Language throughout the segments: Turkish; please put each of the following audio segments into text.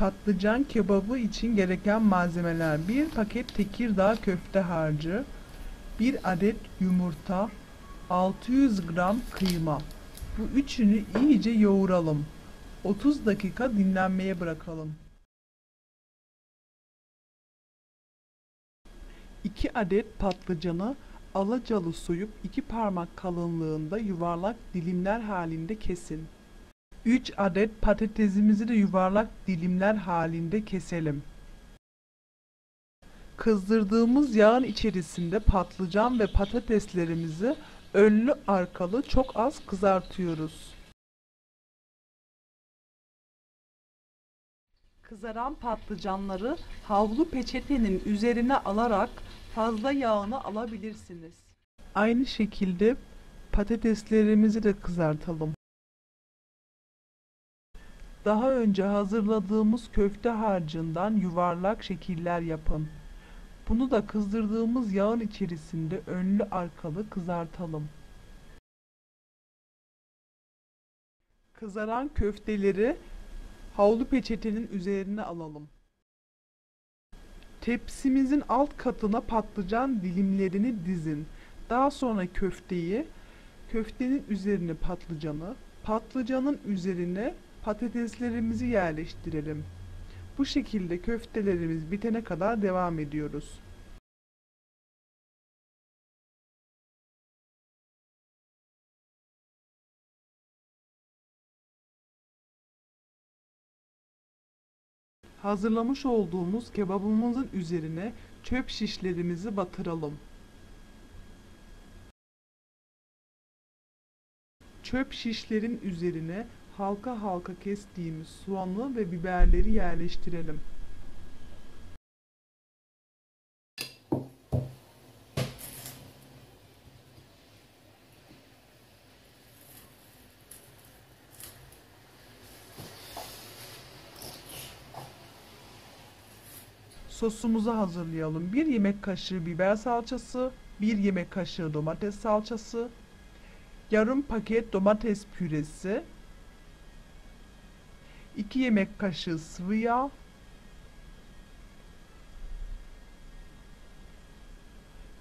Patlıcan kebabı için gereken malzemeler. 1 paket Tekirdağ köfte harcı 1 adet yumurta 600 gram kıyma. Bu üçünü iyice yoğuralım. 30 dakika dinlenmeye bırakalım. 2 adet patlıcanı alacalı soyup 2 parmak kalınlığında yuvarlak dilimler halinde kesin 3 adet patatesimizi de yuvarlak dilimler halinde keselim. Kızdırdığımız yağın içerisinde patlıcan ve patateslerimizi önlü arkalı çok az kızartıyoruz. Kızaran patlıcanları havlu peçetenin üzerine alarak fazla yağını alabilirsiniz. Aynı şekilde patateslerimizi de kızartalım. Daha önce hazırladığımız köfte harcından yuvarlak şekiller yapın. Bunu da kızdırdığımız yağın içerisinde önlü arkalı kızartalım. Kızaran köfteleri havlu peçetenin üzerine alalım. Tepsimizin alt katına patlıcan dilimlerini dizin. Daha sonra köfteyi, köftenin üzerine patlıcanı, patlıcanın üzerine patateslerimizi yerleştirelim. Bu şekilde köftelerimiz bitene kadar devam ediyoruz. Hazırlamış olduğumuz kebabımızın üzerine çöp şişlerimizi batıralım. Çöp şişlerin üzerine halka halka kestiğimiz soğanı ve biberleri yerleştirelim. Sosumuzu hazırlayalım. 1 yemek kaşığı biber salçası, 1 yemek kaşığı domates salçası, yarım paket domates püresi, 2 yemek kaşığı sıvı yağ,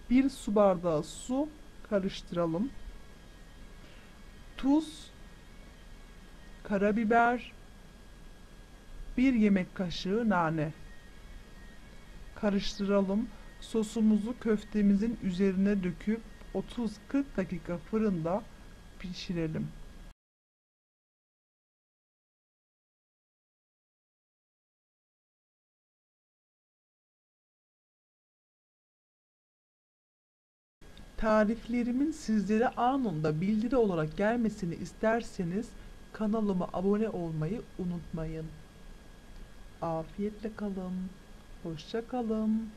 bir su bardağı su karıştıralım. Tuz, karabiber, bir yemek kaşığı nane. Karıştıralım. Sosumuzu köftemizin üzerine döküp 30-40 dakika fırında pişirelim. Tariflerimin sizlere anında bildiri olarak gelmesini isterseniz kanalıma abone olmayı unutmayın. Afiyetle kalın. Hoşça kalın.